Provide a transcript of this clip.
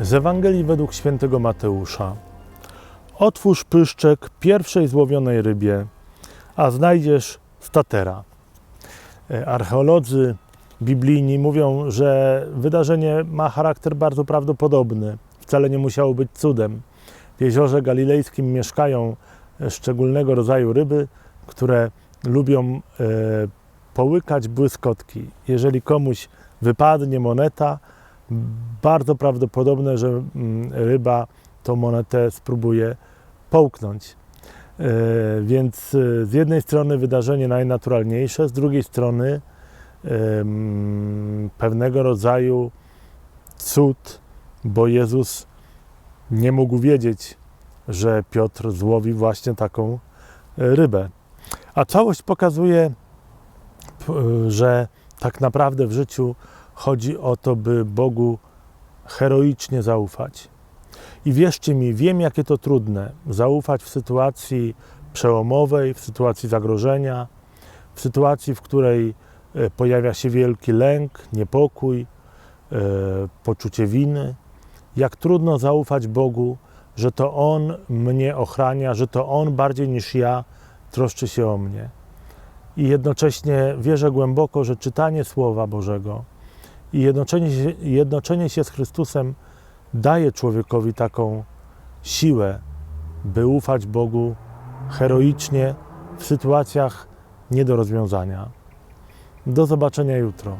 Z Ewangelii według świętego Mateusza. Otwórz pyszczek pierwszej złowionej rybie, a znajdziesz statera. E, Archeolodzy biblijni mówią, że wydarzenie ma charakter bardzo prawdopodobny. Wcale nie musiało być cudem. W jeziorze galilejskim mieszkają e, szczególnego rodzaju ryby, które lubią e, połykać błyskotki. Jeżeli komuś wypadnie moneta, bardzo prawdopodobne, że mm, ryba tą monetę spróbuje połknąć. E, Więc e, z jednej strony wydarzenie najnaturalniejsze, z drugiej strony em, pewnego rodzaju cud, bo Jezus nie mógł wiedzieć, że Piotr złowi właśnie taką e, rybę. A całość pokazuje, że tak naprawdę w życiu chodzi o to, by Bogu heroicznie zaufać. I wierzcie mi, wiem, jakie to trudne zaufać w sytuacji przełomowej, w sytuacji zagrożenia, w sytuacji, w której e, pojawia się wielki lęk, niepokój, e, poczucie winy. Jak trudno zaufać Bogu, że to On mnie ochrania, że to On bardziej niż ja troszczy się o mnie. I jednocześnie wierzę głęboko, że czytanie Słowa Bożego i jednoczenie się, jednoczenie się z Chrystusem daje człowiekowi taką siłę, by ufać Bogu heroicznie w sytuacjach nie do rozwiązania. Do zobaczenia jutro.